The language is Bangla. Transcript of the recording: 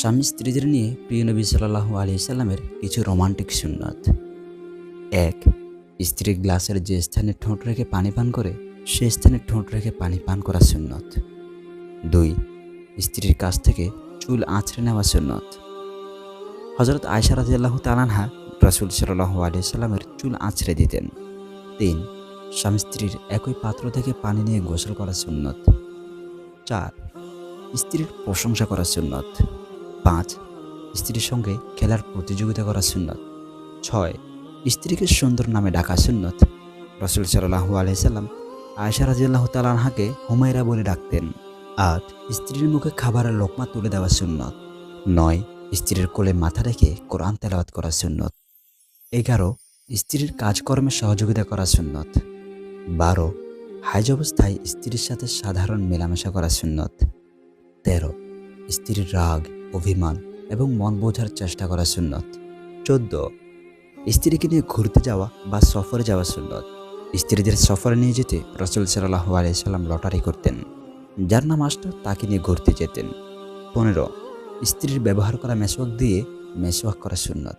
স্বামী স্ত্রীদের নিয়ে প্রিয় নবী সাল্লাহ আলি সাল্লামের কিছু রোমান্টিক সুন্নত। এক স্ত্রী গ্লাসের যে স্থানে ঠোঁট রেখে পানি পান করে, সে স্থানে ঠোঁট রেখে পানি পান করা সুন্নত। দুই, স্ত্রীর কাছ থেকে চুল আঁচড়ে নেওয়া সুন্নত। হজরত আয়সা রাজিয়াল্লাহ তালানহা রাসুল সাল্লাহ আলি সাল্লামের চুল আঁচড়ে দিতেন। তিন, স্বামী স্ত্রীর একই পাত্র থেকে পানি নিয়ে গোসল করা সুন্নত। চার, স্ত্রীর প্রশংসা করা সুন্নত। পাঁচ, স্ত্রীর সঙ্গে খেলার প্রতিযোগিতা করা সুন্নত। ছয়, স্ত্রীকে সুন্দর নামে ডাকা সুন্নত। রসুল সাল্লাহু আলাইসাল্লাম আয়সা রাজিয়াল্লাহ তালানহাকে হুমায়রা বলে ডাকতেন। আট, স্ত্রীর মুখে খাবারের লোকমা তুলে দেওয়া সুন্নত। নয়, স্ত্রীর কোলে মাথা রেখে কোরআন তেলাওয়াত করা সুন্নত। এগারো, স্ত্রীর কাজকর্মে সহযোগিতা করা সুন্নত। বারো, হাইজ অবস্থায় স্ত্রীর সাথে সাধারণ মেলামেশা করা সুন্নত। তেরো, স্ত্রীর রাগ অভিমান এবং মন বোঝার চেষ্টা করা সুন্নত। চোদ্দ, স্ত্রীকে নিয়ে ঘুরতে যাওয়া বা সফরে যাওয়া সুন্নত। স্ত্রীদের সফরে নিয়ে যেতে রসুল সাল্লাহ আলাইসাল্লাম লটারি করতেন, যার নাম আসত তাকে নিয়ে ঘুরতে যেতেন। পনেরো, স্ত্রীর ব্যবহার করা মেসওয়াক দিয়ে মেসওয়াক করা সুন্নত।